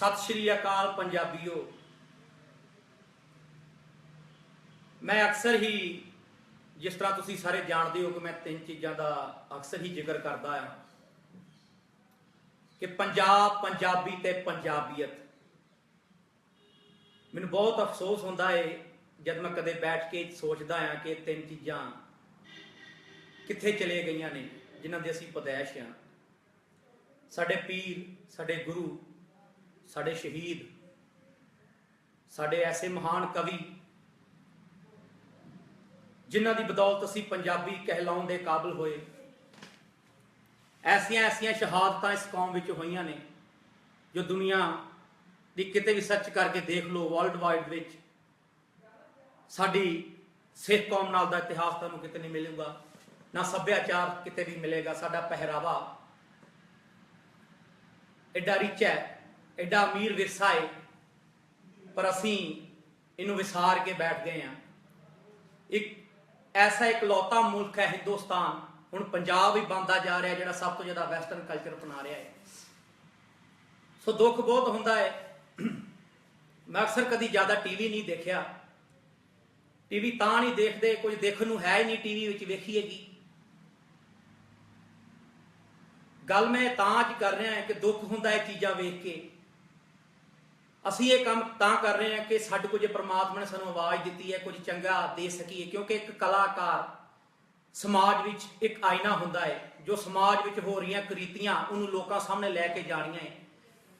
ਸਤਿ ਸ਼੍ਰੀ ਅਕਾਲ ਪੰਜਾਬੀਓ। ਮੈਂ ਅਕਸਰ ਹੀ ਜਿਸ ਤਰ੍ਹਾਂ ਤੁਸੀਂ ਸਾਰੇ ਜਾਣਦੇ ਹੋ ਕਿ ਮੈਂ ਤਿੰਨ ਚੀਜ਼ਾਂ ਦਾ ਅਕਸਰ ਹੀ ਜ਼ਿਕਰ ਕਰਦਾ ਹਾਂ ਕਿ ਪੰਜਾਬ, ਪੰਜਾਬੀ ਤੇ ਪੰਜਾਬੀਅਤ। ਮੈਨੂੰ ਬਹੁਤ ਅਫਸੋਸ ਹੁੰਦਾ ਹੈ ਜਦ ਮੈਂ ਕਦੇ ਬੈਠ ਕੇ ਸੋਚਦਾ ਹਾਂ ਕਿ ਤਿੰਨ ਚੀਜ਼ਾਂ ਕਿੱਥੇ ਚਲੇ ਗਈਆਂ ਨੇ, ਜਿਨ੍ਹਾਂ ਦੇ ਅਸੀਂ ਪਦੈਸ਼ ਹਾਂ ਸਾਡੇ ਪੀਰ, ਸਾਡੇ ਗੁਰੂ ਸਾਡੇ ਸ਼ਹੀਦ, ਸਾਡੇ ਐਸੇ ਮਹਾਨ ਕਵੀ ਜਿਨ੍ਹਾਂ ਦੀ ਬਦੌਲਤ ਅਸੀਂ ਪੰਜਾਬੀ ਕਹਿਲਾਉਣ ਦੇ ਕਾਬਿਲ ਹੋਏ। ਐਸੀਆਂ ਐਸੀਆਂ ਸ਼ਹਾਦਤਾਂ ਇਸ ਕੌਮ ਵਿੱਚ ਹੋਈਆਂ ਨੇ ਜੋ ਦੁਨੀਆ ਦੀ ਕਿਤੇ ਵੀ ਸਰਚ ਕਰਕੇ ਦੇਖ ਲਓ ਵਰਲਡ ਵਾਈਡ ਵਿੱਚ ਸਾਡੀ ਸਿੱਖ ਕੌਮ ਨਾਲ ਦਾ ਇਤਿਹਾਸ ਤੁਹਾਨੂੰ ਕਿਤੇ ਨਹੀਂ ਮਿਲੇਗਾ, ਨਾ ਸੱਭਿਆਚਾਰ ਕਿਤੇ ਵੀ ਮਿਲੇਗਾ, ਸਾਡਾ ਪਹਿਰਾਵਾ ਐਡਾ ਰਿਚ ਹੈ। ਐਡਾ ਅਮੀਰ ਵਿਰਸਾ ਹੈ ਪਰ ਅਸੀਂ ਇਹਨੂੰ ਵਿਸਾਰ ਕੇ ਬੈਠ ਗਏ ਹਾਂ ਇੱਕ ਐਸਾ ਇਕਲੌਤਾ ਮੁਲਕ ਹੈ ਹਿੰਦੁਸਤਾਨ, ਹੁਣ ਪੰਜਾਬ ਹੀ ਬੰਦਾ ਜਾ ਰਿਹਾ ਜਿਹੜਾ ਸਭ ਤੋਂ ਜ਼ਿਆਦਾ ਵੈਸਟਰਨ ਕਲਚਰ ਅਪਣਾ ਰਿਹਾ ਹੈ ਸੋ ਦੁੱਖ ਬਹੁਤ ਹੁੰਦਾ ਹੈ ਮੈਂ ਅਕਸਰ ਕਦੀ ਜ਼ਿਆਦਾ ਟੀਵੀ ਨਹੀਂ ਦੇਖਿਆ। ਟੀਵੀ ਤਾਂ ਨਹੀਂ ਦੇਖਦੇ, ਕੁਝ ਦੇਖਣ ਨੂੰ ਹੈ ਹੀ ਨਹੀਂ ਟੀਵੀ ਵਿੱਚ, ਵੇਖੀਏ ਕੀ। ਗੱਲ ਮੈਂ ਤਾਂ ਅੱਜ ਕਰ ਰਿਹਾ ਹਾਂ ਕਿ ਦੁੱਖ ਹੁੰਦਾ ਇਹ ਚੀਜ਼ਾਂ ਵੇਖ ਕੇ। ਅਸੀਂ ਇਹ ਕੰਮ ਤਾਂ ਕਰ ਰਹੇ ਹਾਂ ਕਿ ਸਾਡੇ ਕੋਲ ਜੇ ਪ੍ਰਮਾਤਮਾ ਨੇ ਸਾਨੂੰ ਆਵਾਜ਼ ਦਿੱਤੀ ਹੈ, ਕੁਝ ਚੰਗਾ ਦੇ ਸਕੀਏ, ਕਿਉਂਕਿ ਇੱਕ ਕਲਾਕਾਰ ਸਮਾਜ ਵਿੱਚ ਇੱਕ ਆਇਨਾ ਹੁੰਦਾ ਹੈ, ਜੋ ਸਮਾਜ ਵਿੱਚ ਹੋ ਰਹੀਆਂ ਕੁਰੀਤੀਆਂ ਉਹਨੂੰ ਲੋਕਾਂ ਸਾਹਮਣੇ ਲੈ ਕੇ ਜਾਣੀਆਂ ਹੈ।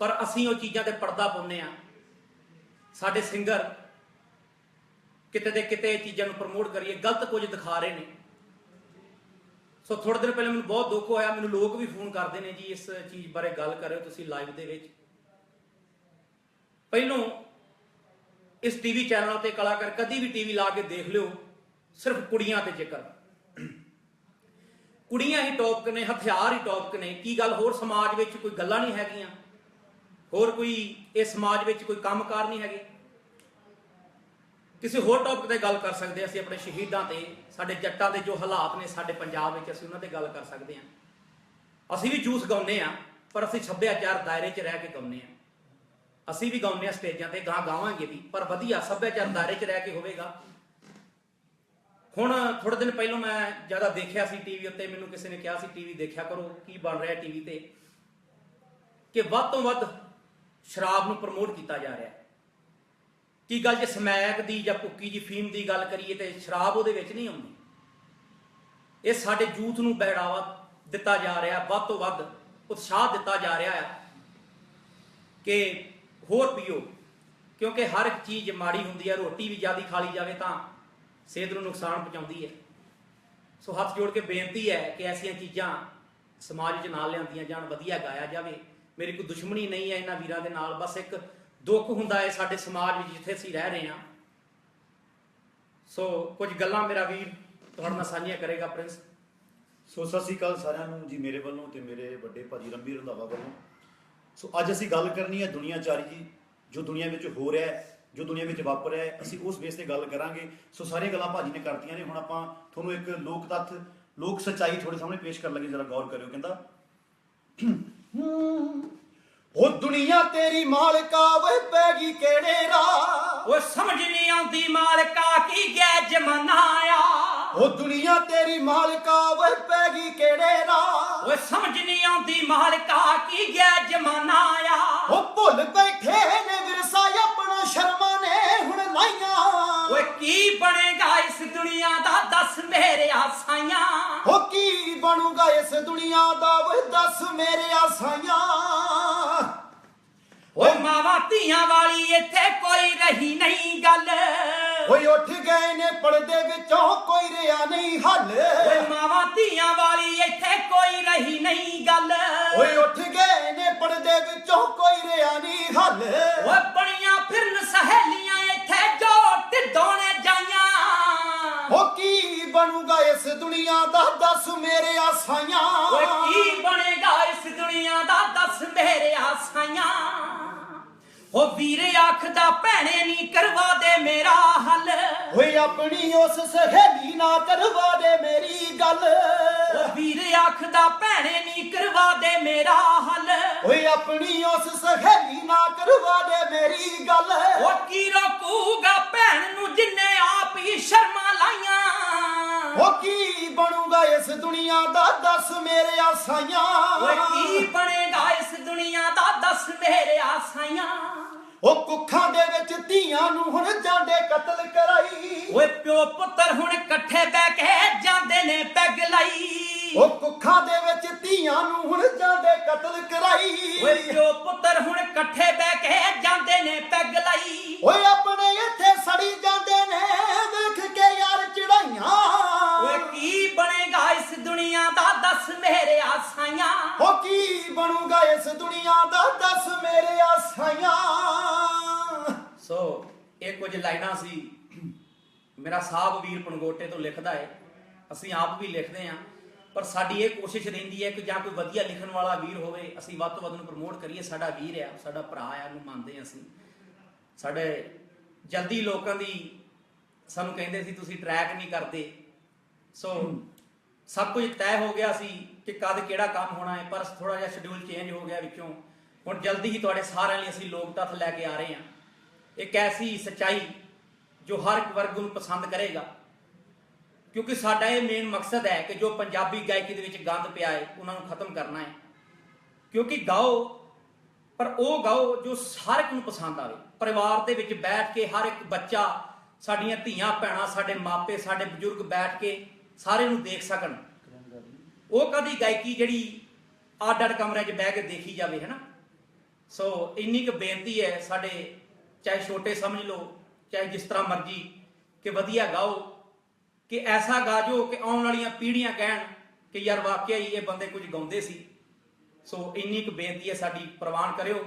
ਪਰ ਅਸੀਂ ਉਹ ਚੀਜ਼ਾਂ ਤੇ ਪਰਦਾ ਪਾਉਂਦੇ ਆ ਸਾਡੇ ਸਿੰਗਰ ਕਿਤੇ ਦੇ ਕਿਤੇ ਇਹ ਚੀਜ਼ਾਂ ਨੂੰ ਪ੍ਰਮੋਟ ਕਰੀਏ, ਗਲਤ ਕੁਝ ਦਿਖਾ ਰਹੇ ਨੇ। ਸੋ ਥੋੜੇ ਦਿਨ ਪਹਿਲਾਂ ਮੈਨੂੰ ਬਹੁਤ ਦੁੱਖ ਹੋਇਆ, ਮੈਨੂੰ ਲੋਕ ਵੀ ਫੋਨ ਕਰਦੇ ਨੇ ਜੀ, ਇਸ ਚੀਜ਼ ਬਾਰੇ ਗੱਲ ਕਰਿਓ ਤੁਸੀਂ ਲਾਈਵ ਦੇ ਵਿੱਚ। ਪਹਿਲੋਂ ਇਸ ਟੀਵੀ ਚੈਨਲ ਤੇ ਕਲਾਕਾਰ ਕਦੀ ਵੀ ਟੀਵੀ ਲਾ ਕੇ ਦੇਖ ਲਿਓ, ਸਿਰਫ ਕੁੜੀਆਂ ਤੇ ਜ਼ਿਕਰ। ਕੁੜੀਆਂ ਹੀ ਟੌਪਕ ਨੇ, ਹਥਿਆਰ ਹੀ ਟੌਪਕ ਨੇ, ਕੀ ਗੱਲ ਹੋਰ ਸਮਾਜ ਵਿੱਚ ਕੋਈ ਗੱਲਾਂ ਨਹੀਂ ਹੈਗੀਆਂ? ਹੋਰ ਕੋਈ ਇਸ ਸਮਾਜ ਵਿੱਚ ਕੋਈ ਕੰਮਕਾਰ ਨਹੀਂ ਹੈਗੇ? ਕਿਸੇ ਹੋਰ ਟੌਪਿਕ ਤੇ ਗੱਲ ਕਰ ਸਕਦੇ ਅਸੀਂ ਆਪਣੇ ਸ਼ਹੀਦਾਂ ਤੇ, ਸਾਡੇ ਜੱਟਾਂ ਦੇ ਜੋ ਹਾਲਾਤ ਨੇ, ਸਾਡੇ ਪੰਜਾਬ ਵਿੱਚ ਅਸੀਂ ਉਹਨਾਂ ਤੇ ਗੱਲ ਕਰ ਸਕਦੇ ਹਾਂ ਅਸੀਂ ਵੀ ਜੂਸ ਗਾਉਂਦੇ ਆ, ਪਰ ਅਸੀਂ ਸੱਭਿਆਚਾਰ ਦਾਇਰੇ 'ਚ ਰਹਿ ਕੇ ਗਾਉਂਦੇ ਆ। ਅਸੀਂ ਵੀ ਗਾਉਂਦੇ ਆ ਸਟੇਜਾਂ ਤੇ, ਗਾਂ ਗਾਵਾਂਗੇ ਵੀ, ਪਰ ਵਧੀਆ, ਸੱਭਿਆਚਾਰ ਦਾਇਰੇ 'ਚ ਰਹਿ ਕੇ ਹੋਵੇਗਾ। ਹੁਣ ਥੋੜੇ ਦਿਨ ਪਹਿਲਾਂ ਮੈਂ ਜ਼ਿਆਦਾ ਦੇਖਿਆ ਸੀ ਟੀਵੀ ਉੱਤੇ, ਮੈਨੂੰ ਕਿਸੇ ਨੇ ਕਿਹਾ ਸੀ ਟੀਵੀ ਦੇਖਿਆ ਕਰੋ, ਕੀ ਬਣ ਰਿਹਾ ਟੀਵੀ ਤੇ। ਕਿ ਵੱਧ ਤੋਂ ਵੱਧ ਸ਼ਰਾਬ ਨੂੰ ਪ੍ਰਮੋਟ ਕੀਤਾ ਜਾ ਰਿਹਾ। ਕੀ ਗੱਲ ਜੇ ਸਮੈਕ ਦੀ ਜਾਂ ਕੁੱਕੀ ਜੀ ਫੀਮ ਦੀ ਗੱਲ ਕਰੀਏ ਤੇ ਸ਼ਰਾਬ ਉਹਦੇ ਵਿੱਚ ਨਹੀਂ ਆਉਂਦੀ? ਇਹ ਸਾਡੇ ਯੂਥ ਨੂੰ ਬਹਿੜਾਵਾ ਦਿੱਤਾ ਜਾ ਰਿਹਾ, ਵੱਧ ਤੋਂ ਵੱਧ ਉਤਸ਼ਾਹ ਦਿੱਤਾ ਜਾ ਰਿਹਾ ਹੈ ਕਿ ਹੋਰ ਪੀਓ। ਕਿਉਂਕਿ ਹਰ ਇੱਕ ਚੀਜ਼ ਮਾੜੀ ਹੁੰਦੀ ਹੈ ਰੋਟੀ ਵੀ ਜ਼ਿਆਦਾ ਖਾ ਲਈ ਜਾਵੇ ਤਾਂ ਸਿਹਤ ਨੂੰ ਨੁਕਸਾਨ ਪਹੁੰਚਾਉਂਦੀ ਹੈ। ਸੋ ਹੱਥ ਜੋੜ ਕੇ ਬੇਨਤੀ ਹੈ ਕਿ ਐਸੀਆਂ ਚੀਜ਼ਾਂ ਸਮਾਜ ਵਿੱਚ ਨਾਲ ਲਿਆਂਦੀਆਂ ਜਾਣ, ਵਧੀਆ ਗਾਇਆ ਜਾਵੇ। ਮੇਰੀ ਕੋਈ ਦੁਸ਼ਮਣੀ ਨਹੀਂ ਹੈ ਇਹਨਾਂ ਵੀਰਾਂ ਦੇ ਨਾਲ, ਬਸ ਇੱਕ ਦੁੱਖ ਹੁੰਦਾ ਹੈ ਸਾਡੇ ਸਮਾਜ ਵਿੱਚ ਜਿੱਥੇ ਅਸੀਂ ਰਹਿ ਰਹੇ ਹਾਂ। ਸੋ ਕੁਝ ਗੱਲਾਂ ਮੇਰਾ ਵੀਰ ਤੁਹਾਡੇ ਨਾਲ ਸਾਂਝੀਆਂ ਕਰੇਗਾ, ਪ੍ਰਿੰਸ। ਸੋ ਸਤਿ ਸ੍ਰੀ ਅਕਾਲ ਸਾਰਿਆਂ ਨੂੰ। ਜੀ ਮੇਰੇ ਵੱਲੋਂ ਤੇ ਮੇਰੇ ਵੱਡੇ ਭਾਜੀ ਰੰਬੀ ਰੰਧਾਵਾ ਵੱਲੋਂ ਸੋ ਅੱਜ ਅਸੀਂ ਗੱਲ ਕਰਨੀ ਹੈ ਦੁਨੀਆਚਾਰੀ ਦੀ ਜੋ ਦੁਨੀਆ ਵਿੱਚ ਹੋ ਰਿਹਾ ਹੈ ਜੋ ਦੁਨੀਆ ਵਿੱਚ ਵਾਪਰ ਰਿਹਾ ਹੈ ਅਸੀਂ ਉਸ ਬੇਸ ਤੇ ਗੱਲ ਕਰਾਂਗੇ। ਸੋ ਸਾਰੀਆਂ ਗੱਲਾਂ ਭਾਜੀ ਨੇ ਕਰਤੀਆਂ ਨੇ ਹੁਣ ਆਪਾਂ ਤੁਹਾਨੂੰ ਇੱਕ ਲੋਕ ਤੱਥ ਲੋਕ ਸੱਚਾਈ ਤੁਹਾਡੇ ਸਾਹਮਣੇ ਪੇਸ਼ ਕਰਨ ਲੱਗੇ ਜਰਾ ਗੌਰ ਕਰਿਓ ਕਹਿੰਦਾ। ਉਹ ਦੁਨੀਆ ਤੇਰੀ ਮਾਲਕਾ ਵੇ ਪੈ ਗਈ ਕਿਹੜੇ ਰਾਹ? ਓਏ ਸਮਝ ਨਹੀਂ ਆਉਂਦੀ ਮਾਲਕਾ ਕੀ ਗਿਆ ਜਮਾਨਾ ਆ? ਉਹ ਦੁਨੀਆ ਤੇਰੀ ਮਾਲਕਾ ਵੇ ਪੈ ਗਈ ਕਿਹੜੇ ਰਾਹ? ਓਏ ਸਮਝ ਨਹੀਂ ਆਉਂਦੀ ਮਾਲਕਾ ਕੀ ਗਿਆ ਮੇਰੇ ਆਸਾਈਆਂ। ਉਹ ਕੀ ਬਣੂਗਾ ਇਸ ਦੁਨੀਆ ਦਾ? ਵੇ ਦੱਸ ਮੇਰੇ ਆਸਾਈਆਂ। ਓਏ ਮਾਵਾਂ ਧੀਆਂ ਵਾਲੀ ਇੱਥੇ ਕੋਈ ਰਹੀ ਨਹੀਂ ਗੱਲ। ਓਏ ਉੱਠ ਗਏ ਨੇ ਪਰਦੇ ਵਿੱਚੋਂ ਕੋਈ ਰਿਆ ਨਹੀਂ ਹੱਲ। ਓਏ ਮਾਵਾਂ ਧੀਆਂ ਵਾਲੀ ਇੱਥੇ ਕੋਈ ਰਹੀ ਨਹੀਂ ਗੱਲ। ਓਏ ਉੱਠ ਗਏ ਨੇ ਪਰਦੇ ਵਿੱਚੋਂ ਕੋਈ ਰਿਆ ਨਹੀਂ ਹੱਲ। ਓਏ ਦੁਨੀਆ ਦਾ ਦੱਸ ਮੇਰੇ ਆਸਾਈਆਂ। ਓਏ ਕੀ ਬਣੇਗਾ ਇਸ ਦੁਨੀਆ ਦਾ ਦੱਸ ਮੇਰੇ ਆਸਾਈਆਂ? ਓ ਵੀਰੇ ਆਖਦਾ ਭੈਣੇ ਨਹੀਂ ਕਰਵਾ ਦੇ ਮੇਰਾ ਹੱਲ। ਓਏ ਆਪਣੀ ਉਸ ਸਹੇਲੀ ਨਾਲ ਕਰਵਾ ਦੇ ਮੇਰੀ ਗੱਲ। ਉਹ ਵੀਰ ਆਖਦਾ ਭੈਣੇ ਨੀ ਕਰਵਾ ਦੇ ਮੇਰਾ ਹੱਲ। ਓਏ ਆਪਣੀ ਉਸ ਸਹੇਲੀ ਨਾ ਕਰਵਾ ਦੇ ਮੇਰੀ ਗੱਲ। ਉਹ ਕੀ ਰੋਕੂਗਾ ਭੈਣ ਨੂੰ ਜਿੰਨੇ ਆਪ ਹੀ ਸ਼ਰਮਾਂ ਲਾਈਆਂ? ਉਹ ਕੀ ਬਣੂਗਾ ਇਸ ਦੁਨੀਆ ਦਾ? ਦੱਸ ਮੇਰੇ ਆਸਾਈਆਂ। ਓਏ ਕੀ ਬਣੇਗਾ ਇਸ ਦੁਨੀਆ ਦਾ? ਦੱਸ ਮੇਰੇ ਆਸਾਈਆਂ। ਉਹ ਕੁੱਖਾਂ ਦੇ ਵਿੱਚ ਧੀਆਂ ਨੂੰ ਹੁਣ ਜਾਂਦੇ ਕਤਲ ਕਰਾਈ। ਓਏ ਪਿਓ ਪੁੱਤਰ ਹੁਣ ਇਕੱਠੇ ਬਹਿ ਕੇ ਜਾਂਦੇ ਨੇ ਪੈਗ ਲਾਈ। ਉਹ ਕੁੱਖਾਂ ਦੇ ਵਿੱਚ ਧੀਆਂ ਨੂੰ ਹੁਣ ਜਾਂਦੇ ਕਤਲ ਕਰਾਈ। ਓਏ ਪਿਓ ਪੁੱਤਰ ਹੁਣ ਇਕੱਠੇ ਦੁਨੀਆ ਦਾ ਦੱਸ ਮੇਰੇ ਆਸਾਈਆਂ। ਸੋ ਇਹ ਕੁਝ ਲਾਈਨਾਂ ਸੀ। ਮੇਰਾ ਸਾਹਿਬ ਵੀਰ ਪਣਗੋਟੇ ਤੋਂ ਲਿਖਦਾ ਹੈ ਅਸੀਂ ਆਪ ਵੀ ਲਿਖਦੇ ਹਾਂ ਪਰ ਸਾਡੀ ਇਹ ਕੋਸ਼ਿਸ਼ ਰਹਿੰਦੀ ਹੈ ਕਿ ਜਾਂ ਕੋਈ ਵਧੀਆ ਲਿਖਣ ਵਾਲਾ ਵੀਰ ਹੋਵੇ, ਅਸੀਂ ਵੱਧ ਤੋਂ ਵੱਧ ਨੂੰ ਪ੍ਰਮੋਟ ਕਰੀਏ। ਸਾਡਾ ਵੀਰ ਆ, ਸਾਡਾ ਭਰਾ ਆ ਨੂੰ ਮੰਨਦੇ ਹਾਂ ਅਸੀਂ। ਸਾਡੇ ਜਲਦੀ ਲੋਕਾਂ ਦੀ ਸਾਨੂੰ ਕਹਿੰਦੇ ਸੀ, ਤੁਸੀਂ ਟਰੈਕ ਨਹੀਂ ਕਰਦੇ। ਸੋ ਸਭ ਕੁਝ ਤੈਅ ਹੋ ਗਿਆ ਸੀ ਕਿ ਕਦ ਕਿਹੜਾ ਕੰਮ ਹੋਣਾ ਹੈ, ਪਰ ਥੋੜਾ ਜਿਹਾ ਸ਼ਡਿਊਲ ਚੇਂਜ ਹੋ ਗਿਆ ਵਿੱਚੋਂ। ਹੁਣ ਜਲਦੀ ਹੀ ਤੁਹਾਡੇ ਸਾਰਿਆਂ ਲਈ ਅਸੀਂ ਲੋਕ ਤੱਥ ਲੈ ਕੇ ਆ ਰਹੇ ਹਾਂ। ਇੱਕ ਐਸੀ ਸਚਾਈ ਜੋ ਹਰ ਇੱਕ ਵਰਗ ਨੂੰ ਪਸੰਦ ਕਰੇਗਾ। ਕਿਉਂਕਿ ਸਾਡਾ ਇਹ ਮੇਨ ਮਕਸਦ ਹੈ ਕਿ ਜੋ ਪੰਜਾਬੀ ਗਾਇਕੀ ਦੇ ਵਿੱਚ ਗੰਦ ਪਿਆ ਹੈ, ਉਹਨਾਂ ਨੂੰ ਖਤਮ ਕਰਨਾ ਹੈ। ਕਿਉਂਕਿ ਗਾਓ, ਪਰ ਉਹ ਗਾਓ ਜੋ ਹਰ ਇੱਕ ਨੂੰ ਪਸੰਦ ਆਵੇ। ਪਰਿਵਾਰ ਦੇ ਵਿੱਚ ਬੈਠ ਕੇ ਹਰ ਇੱਕ ਬੱਚਾ, ਸਾਡੀਆਂ ਧੀਆਂ, ਭੈਣਾਂ, ਸਾਡੇ ਮਾਪੇ, ਸਾਡੇ ਬਜ਼ੁਰਗ ਬੈਠ ਕੇ ਸਾਰੇ ਨੂੰ ਦੇਖ ਸਕਣ। ਉਹ ਕਦੀ ਗਾਇਕੀ ਜਿਹੜੀ ਅੱਡ ਅੱਡ ਕਮਰਿਆਂ 'ਚ ਬਹਿ ਕੇ ਦੇਖੀ ਜਾਵੇ, ਹੈਨਾ? ਸੋ ਇੰਨੀ ਕੁ ਬੇਨਤੀ ਹੈ ਸਾਡੇ, ਚਾਹੇ ਛੋਟੇ ਸਮਝ ਲਓ, ਚਾਹੇ ਜਿਸ ਤਰ੍ਹਾਂ ਮਰਜ਼ੀ ਕਿ ਵਧੀਆ ਗਾਓ, ਕਿ ਐਸਾ ਗਾ ਜੋ ਕਿ ਆਉਣ ਵਾਲੀਆਂ ਪੀੜ੍ਹੀਆਂ ਕਹਿਣ ਕਿ ਯਾਰ ਵਾਕਿਆ ਹੀ ਇਹ ਬੰਦੇ ਕੁਝ ਗਾਉਂਦੇ ਸੀ। ਸੋ ਇੰਨੀ ਕੁ ਬੇਨਤੀ ਹੈ ਸਾਡੀ, ਪ੍ਰਵਾਨ ਕਰਿਓ।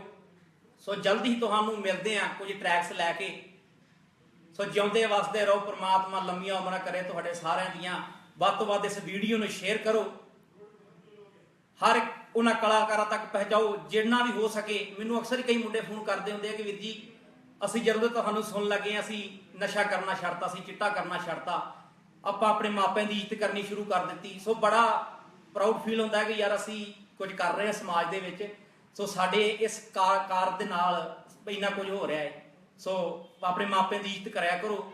ਸੋ ਜਲਦੀ ਹੀ ਤੁਹਾਨੂੰ ਮਿਲਦੇ ਹਾਂ ਕੁਝ ਟਰੈਕਸ ਲੈ ਕੇ। ਸੋ ਜਿਉਂਦੇ ਵਸਦੇ ਰਹੋ, ਪ੍ਰਮਾਤਮਾ ਲੰਮੀਆਂ ਉਮਰਾਂ ਕਰੇ ਤੁਹਾਡੇ ਸਾਰਿਆਂ ਦੀਆਂ। ਵੱਧ ਤੋਂ ਵੱਧ ਇਸ ਵੀਡੀਓ ਨੂੰ ਸ਼ੇਅਰ ਕਰੋ। ਹਰ ਉਹਨਾਂ ਕਲਾਕਾਰਾਂ ਤੱਕ ਪਹੁੰਚਾਓ ਜਿੰਨਾ ਵੀ ਹੋ ਸਕੇ। ਮੈਨੂੰ ਅਕਸਰ ਕਈ ਮੁੰਡੇ ਫੋਨ ਕਰਦੇ ਹੁੰਦੇ ਆ ਕਿ ਵੀਰ ਜੀ ਅਸੀਂ ਜਦੋਂ ਤੁਹਾਨੂੰ ਸੁਣ ਲੱਗੇ ਹਾਂ, ਅਸੀਂ ਨਸ਼ਾ ਕਰਨਾ ਛੱਡਤਾ ਅਸੀਂ ਚਿੱਟਾ ਕਰਨਾ ਛੱਡਤਾ। ਆਪਾਂ ਆਪਣੇ ਮਾਪਿਆਂ ਦੀ ਇੱਜ਼ਤ ਕਰਨੀ ਸ਼ੁਰੂ ਕਰ ਦਿੱਤੀ। ਸੋ ਬੜਾ ਪ੍ਰਾਊਡ ਫੀਲ ਹੁੰਦਾ ਹੈ ਕਿ ਯਾਰ ਅਸੀਂ ਕੁਝ ਕਰ ਰਹੇ ਹਾਂ ਸਮਾਜ ਦੇ ਵਿੱਚ। ਸੋ ਸਾਡੇ ਇਸ ਕਾਰ ਕਾਰ ਦੇ ਨਾਲ ਇੰਨਾ ਕੁਝ ਹੋ ਰਿਹਾ ਹੈ। ਸੋ ਆਪਣੇ ਮਾਪਿਆਂ ਦੀ ਇੱਜ਼ਤ ਕਰਿਆ ਕਰੋ।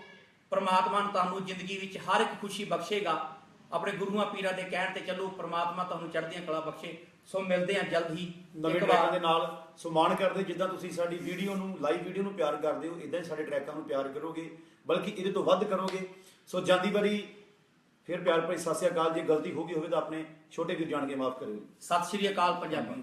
ਪ੍ਰਮਾਤਮਾ ਨੂੰ ਤੁਹਾਨੂੰ ਜ਼ਿੰਦਗੀ ਵਿੱਚ ਹਰ ਇੱਕ ਖੁਸ਼ੀ ਬਖਸ਼ੇਗਾ। ਆਪਣੇ ਗੁਰੂਆਂ ਪੀਰਾਂ ਦੇ ਕਹਿਣ ਤੇ ਚੱਲੋ ਪ੍ਰਮਾਤਮਾ ਤੁਹਾਨੂੰ ਚੜ੍ਹਦੀਆਂ ਕਲਾ ਬਖਸ਼ੇ। ਸੋ ਮਿਲਦੇ ਹਾਂ ਜਲਦ ਹੀ। ਨਵੇਂ ਟਰੈਕਾਂ ਦੇ ਨਾਲ ਸਮਾਨ ਕਰਦੇ ਜਿੱਦਾਂ ਤੁਸੀਂ ਸਾਡੀ ਵੀਡੀਓ ਨੂੰ ਲਾਈਵ ਵੀਡੀਓ ਨੂੰ ਪਿਆਰ ਕਰਦੇ ਹੋ ਇਦਾਂ ਹੀ ਸਾਡੇ ਟਰੈਕਾਂ ਨੂੰ ਪਿਆਰ ਕਰੋਗੇ ਬਲਕਿ ਇਹਦੇ ਤੋਂ ਵੱਧ ਕਰੋਗੇ। ਸੋ ਜਾਂਦੀ ਵਾਰੀ ਫਿਰ ਪਿਆਰ ਭਰੀ ਸਤਿ ਸ਼੍ਰੀ ਅਕਾਲ ਜੇ ਗਲਤੀ ਹੋ ਗਈ ਹੋਵੇ ਤਾਂ ਆਪਣੇ ਛੋਟੇ ਵੀਰ ਜਾਣ ਕੇ ਮਾਫ ਕਰਿਓ। ਸਤਿ ਸ਼੍ਰੀ ਅਕਾਲ ਪੰਜਾਬੀ